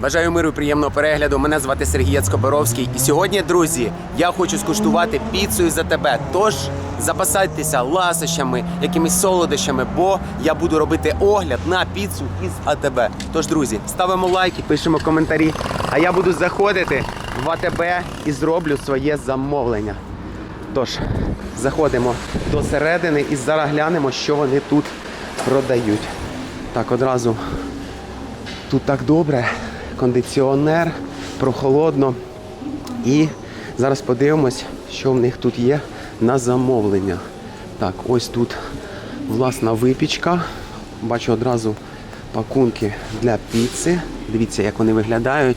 Бажаю миру і приємного перегляду. Мене звати Сергій Яцкоборовський. І сьогодні, друзі, я хочу скуштувати піцу за тебе. Тож запасайтеся ласощами, якимись солодощами, бо я буду робити огляд на піцу із АТБ. Тож, друзі, ставимо лайки, пишемо коментарі. А я буду заходити в АТБ і зроблю своє замовлення. Тож, заходимо до середини і зараз глянемо, що вони тут продають. Так, одразу тут так добре, кондиціонер, прохолодно. І зараз подивимось, що в них тут є на замовлення. Так, ось тут власна випічка. Бачу одразу пакунки для піци. Дивіться, як вони виглядають.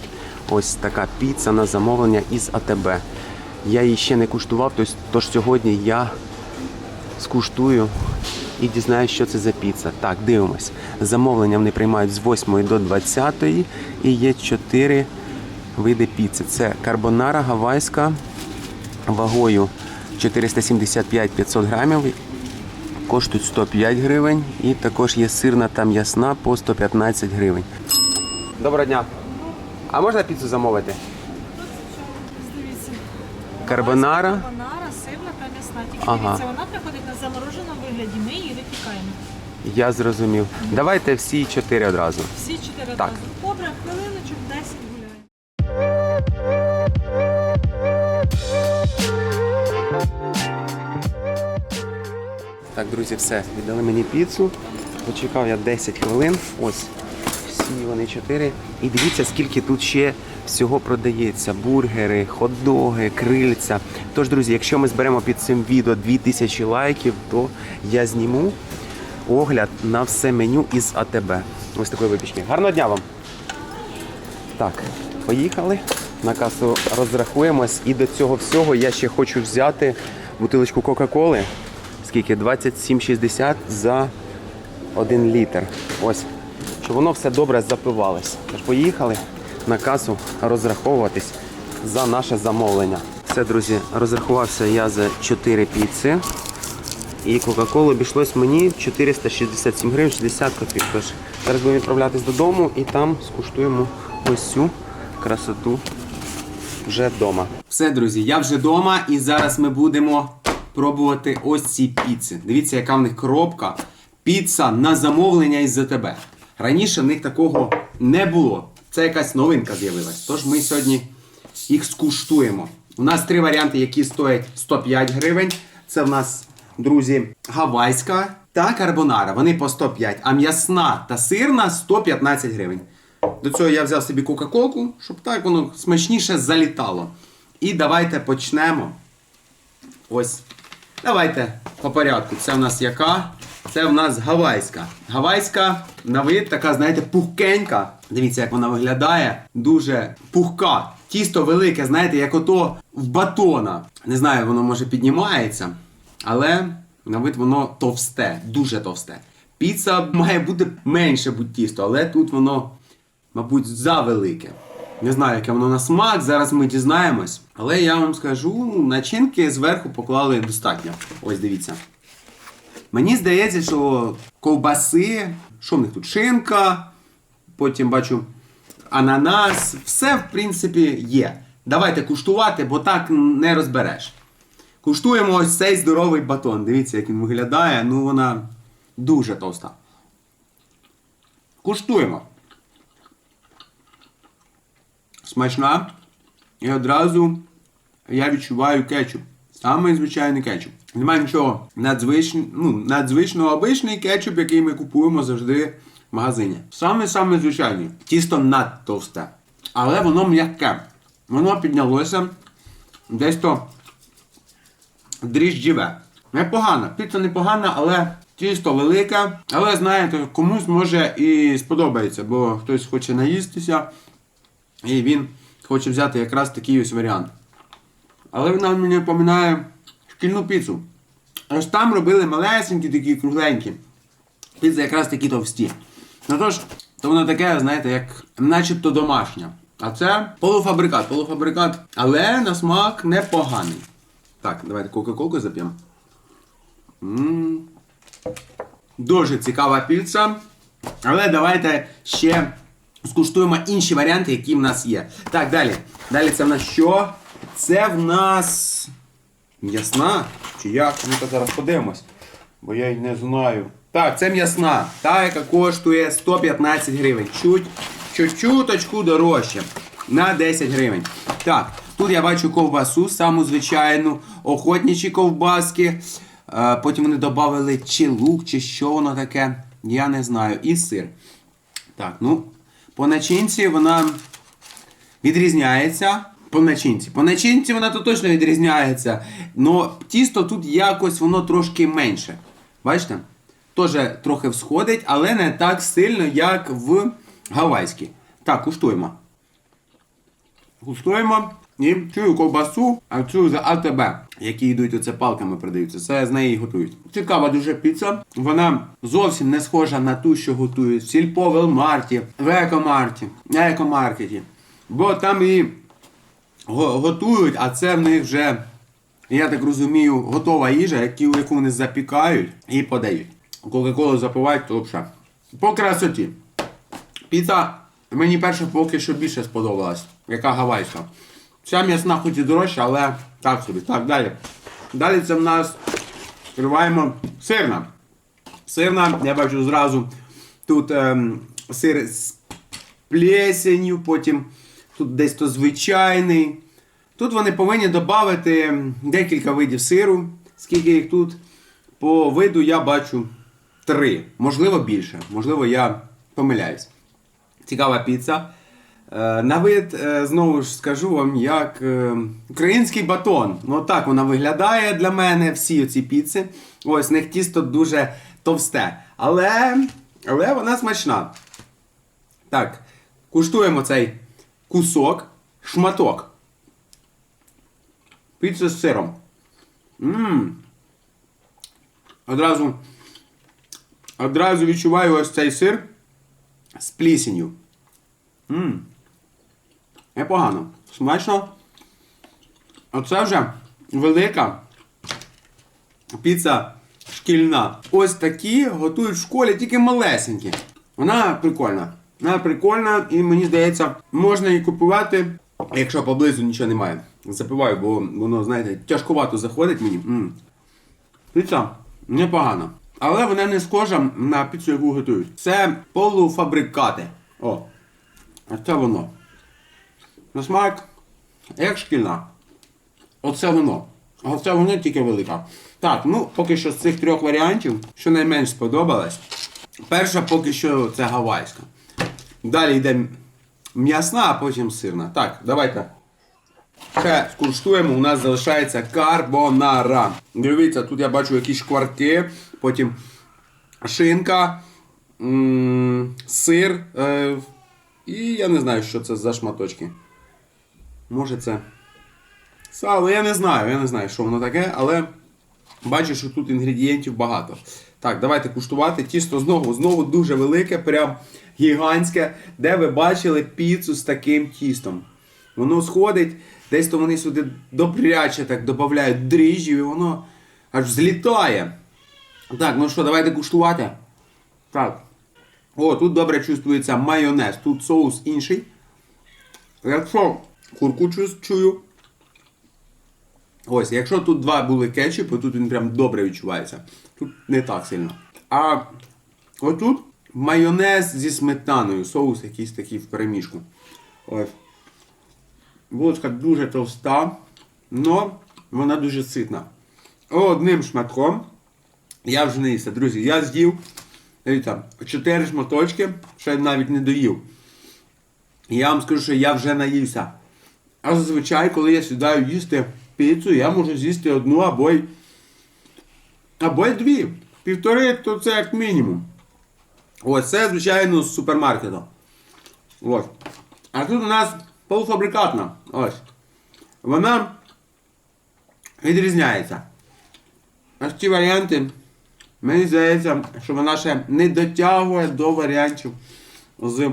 Ось така піца на замовлення із АТБ. Я її ще не куштував, тож- сьогодні я скуштую і дізнаюся, що це за піца. Так, дивимось. Замовлення вони приймають з 8 до 20 і є 4 види піци. Це карбонара гавайська вагою 475-500 грамів. Коштують 105 гривень. І також є сирна та м'ясна по 115 гривень. Доброго дня. А можна піцу замовити? Карбонара. Карбонара, сирна та м'ясна. Тільки Ага. дивіться, вона приходить замороженому вигляді. Ми її випікаємо. Я зрозумів. Давайте всі чотири одразу. Всі чотири Так. одразу. Добре, хвилиночок 10 гуляє. Так, друзі, все. Віддали мені піцу. Почекав я 10 хвилин. Ось. Всі вони чотири. І дивіться, скільки тут ще всього продається: бургери, хот-доги, крильця. Тож, друзі, якщо ми зберемо під цим відео 2000 лайків, то я зніму огляд на все меню із АТБ. Ось такої випічки. Гарного дня вам! Так, поїхали. На касу розрахуємось. І до цього всього я ще хочу взяти бутилочку Кока-Коли. Скільки? 27,60 за 1 літр. Ось. Щоб воно все добре запивалось. Поїхали на касу розраховуватись за наше замовлення. Все, друзі, розрахувався я за 4 піци. І Кока-Колу обійшлось мені 467 гривень 60 копійок. Тож зараз будемо відправлятись додому і там скуштуємо ось цю красоту вже вдома. Все, друзі, я вже вдома і зараз ми будемо пробувати ось ці піци. Дивіться, яка в них коробка. Піца на замовлення із ЗТБ. Раніше в них такого не було. Це якась новинка з'явилась. Тож ми сьогодні їх скуштуємо. У нас три варіанти, які стоять 105 гривень. Це в нас, друзі, гавайська та карбонара. Вони по 105, а м'ясна та сирна 115 гривень. До цього я взяв собі Кока-Колку, щоб так воно смачніше залітало. І давайте почнемо. Ось. Давайте по порядку. Це в нас яка? Це в нас гавайська. Гавайська на вид така, знаєте, пухкенька. Дивіться, як вона виглядає. Дуже пухка. Тісто велике, знаєте, як ото в батона. Не знаю, воно може піднімається, але на вид воно товсте, дуже товсте. Піца має бути менше будь тісто, але тут воно, мабуть, завелике. Не знаю, яке воно на смак, зараз ми дізнаємось. Але я вам скажу, начинки зверху поклали достатньо. Ось дивіться. Мені здається, що ковбаси, що в них тут? Шинка, потім бачу ананас, все в принципі є. Давайте куштувати, бо так не розбереш. Куштуємо ось цей здоровий батон. Дивіться, як він виглядає. Ну вона дуже товста. Куштуємо. Смачна. І одразу я відчуваю кетчуп. Самий звичайний кетчуп. Немає нічого надзвичного, ну, надзвичного обичний кетчуп, який ми купуємо завжди в магазині. Саме саме звичайний. Тісто надтовсте. Але воно м'яке. Воно піднялося десь то дріжджіве. Непогано. Піца непогана, але тісто велике. Але знаєте, комусь може і сподобається, бо хтось хоче наїстися. І він хоче взяти якраз такий ось варіант. Але вона мені напоминає шкільну піцу. Ось там робили малесенькі такі кругленькі. Піци якраз такі товсті. Ну тож, то воно таке, знаєте, як начебто домашнє. А це полуфабрикат, полуфабрикат, але на смак непоганий. Так, давайте Кока-Колку зап'ємо. Дуже цікава піца. Але давайте ще скуштуємо інші варіанти, які в нас є. Так, далі. Далі це в нас що? Це в нас м'ясна? Чи як? Ну-ка зараз подивимось. Бо я й не знаю. Так, це м'ясна. Та, яка коштує 115 гривень. Чуть, чуть-чуточку дорожче. На 10 гривень. Так, тут я бачу ковбасу, саму звичайну, охотничі ковбаски. Е, Потім вони додали чи лук, чи що воно таке. Я не знаю. І сир. Так, ну, по начинці вона відрізняється. По начинці. По начинці вона тут точно відрізняється. Но тісто тут якось воно трошки менше. Бачите? Теж трохи всходить, але не так сильно, як в гавайській. Так, куштуємо. Куштуємо і чую ковбасу, а чую за АТБ, які йдуть оце палками продаються. Це з неї готують. Цікава дуже піца. Вона зовсім не схожа на ту, що готують в Сільпо, Велмарті, в Екомарті, Екомаркеті. Бо там і готують, а це в них вже, я так розумію, готова їжа, яку, вони запікають і подають. Кока-колу запивають, то взагалі. По красоті. Піца мені перша поки що більше сподобалась, яка гавайська. Ця м'ясна хоч і дорожча, але так собі. Так, далі. Далі це в нас відкриваємо сирна. Сирна, я бачу зразу тут ем, сир з плесенью, потім тут десь то звичайний. Тут вони повинні додати декілька видів сиру. Скільки їх тут? По виду я бачу три, можливо більше, можливо, я помиляюсь. Цікава піца. Е, На вид, е, знову ж скажу вам, як е, український батон. Ну так вона виглядає для мене, всі ці піци. Ось, в них тісто дуже товсте. Але, але вона смачна. Так, куштуємо цей кусок, шматок. Піца з сиром. Ммм. Одразу, одразу відчуваю ось цей сир з плісенью. Ммм. Непогано. Смачно. Оце вже велика піца шкільна. Ось такі готують в школі, тільки малесенькі. Вона прикольна. Вона прикольна і мені здається, можна її купувати, якщо поблизу нічого немає. Запиваю, бо воно, знаєте, тяжкувато заходить мені. м Піца непогана. Але вона не схожа на піцу, яку готують. Це полуфабрикати. О. А це воно. На смак, як шкільна. Оце воно. А Оце воно тільки велика. Так, ну поки що з цих трьох варіантів, що найменш сподобалось. Перша поки що це гавайська. Далі йде м'ясна, а потім сирна. Так, давайте. Ще скуштуємо, у нас залишається карбонара. Дивіться, тут я бачу якісь шкварки, потім шинка, сир. І я не знаю, що це за шматочки. Може це. Сало, я не знаю, я не знаю, що воно таке, але бачу, що тут інгредієнтів багато. Так, давайте куштувати. Тісто знову, знову дуже велике, прям гігантське, де ви бачили піцу з таким тістом. Воно сходить, десь то вони сюди добряче так додають дріжджів, і воно аж злітає. Так, ну що, давайте куштувати. Так. О, тут добре чувствується майонез, тут соус інший. Якщо курку чую. Ось, якщо тут два були кетчупи, тут він прям добре відчувається. Тут не так сильно. А отут майонез зі сметаною, соус якийсь такий в перемішку. Ось. Булочка дуже товста, але вона дуже ситна. Одним шматком я вже не їсти. Друзі, я з'їв дивіться, 4 шматочки, ще навіть не доїв. Я вам скажу, що я вже наївся. А зазвичай, коли я сідаю їсти піцу, я можу з'їсти одну або й, або й дві. Півтори, то це як мінімум. Ось це, звичайно, з супермаркету. Ось. А тут у нас полуфабрикатна. Ось. Вона відрізняється. Ось ці варіанти, мені здається, що вона ще не дотягує до варіантів з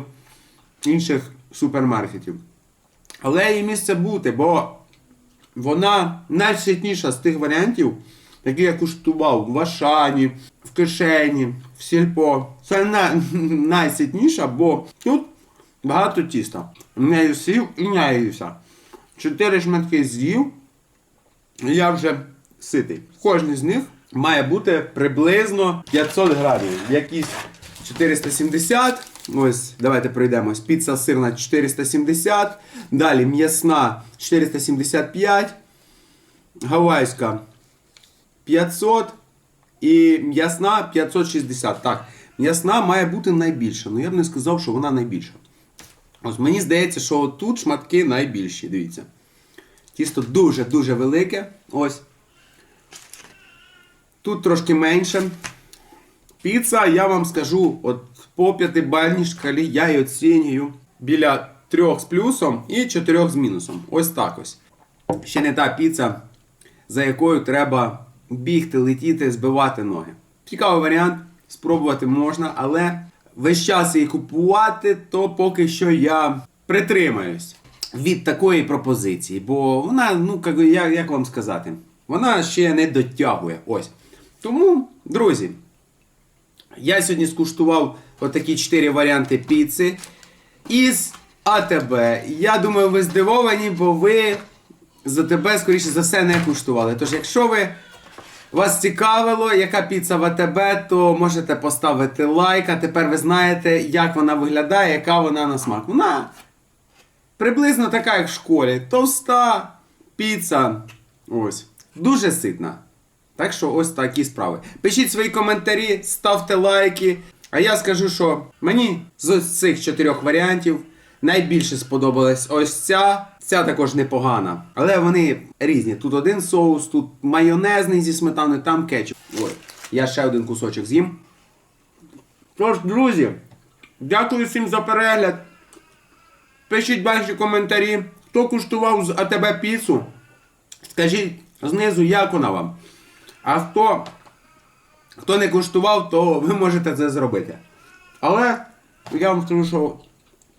інших супермаркетів. Але їй місце бути, бо вона найситніша з тих варіантів, які я куштував в Ашані, в кишені, в сільпо. Це на, найситніша, бо тут багато тіста. Не сів і наївся. Чотири шматки з'їв. і Я вже ситий. Кожен з них має бути приблизно 500 грамів. Якісь 470. Ось, давайте пройдемось. Піца сирна 470. Далі м'ясна 475. Гавайська 500. І м'ясна 560. Так, м'ясна має бути найбільша. Ну я б не сказав, що вона найбільша. Ось мені здається, що тут шматки найбільші. Дивіться. Тісто дуже-дуже велике. Ось. Тут трошки менше. Піца, я вам скажу, от по п'ятибальній шкалі я її оцінюю біля 3 з плюсом і 4 з мінусом. Ось так ось. Ще не та піца, за якою треба бігти, летіти, збивати ноги. Цікавий варіант, спробувати можна, але весь час її купувати, то поки що я притримаюсь від такої пропозиції, бо вона, ну як вам сказати, вона ще не дотягує. Ось. Тому, друзі, я сьогодні скуштував отакі 4 варіанти піци із АТБ. Я думаю, ви здивовані, бо ви з АТБ, скоріше за все, не куштували. Тож, якщо ви вас цікавило, яка піца в АТБ, то можете поставити лайк, а тепер ви знаєте, як вона виглядає, яка вона на смак. Вона приблизно така, як в школі. Товста піца. Ось. Дуже ситна. Так що ось такі справи. Пишіть свої коментарі, ставте лайки. А я скажу, що мені з цих чотирьох варіантів найбільше сподобалась ось ця. Ця також непогана. Але вони різні. Тут один соус, тут майонезний зі сметаною, там кетчуп. Ой, я ще один кусочок з'їм. Тож, друзі, дякую всім за перегляд. Пишіть ваші коментарі, хто куштував з АТБ піцу. Скажіть знизу, як вона вам. А хто, хто не куштував, то ви можете це зробити. Але я вам скажу, що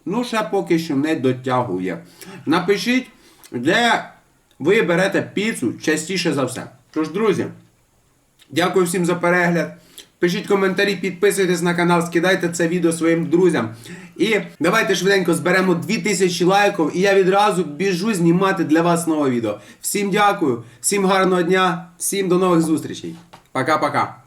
ну ще поки що не дотягує. Напишіть, де ви берете піцу частіше за все. Тож, друзі, дякую всім за перегляд. Пишіть коментарі, підписуйтесь на канал, скидайте це відео своїм друзям. І давайте швиденько зберемо 2000 лайків, і я відразу біжу знімати для вас нове відео. Всім дякую, всім гарного дня, всім до нових зустрічей. Пока-пока.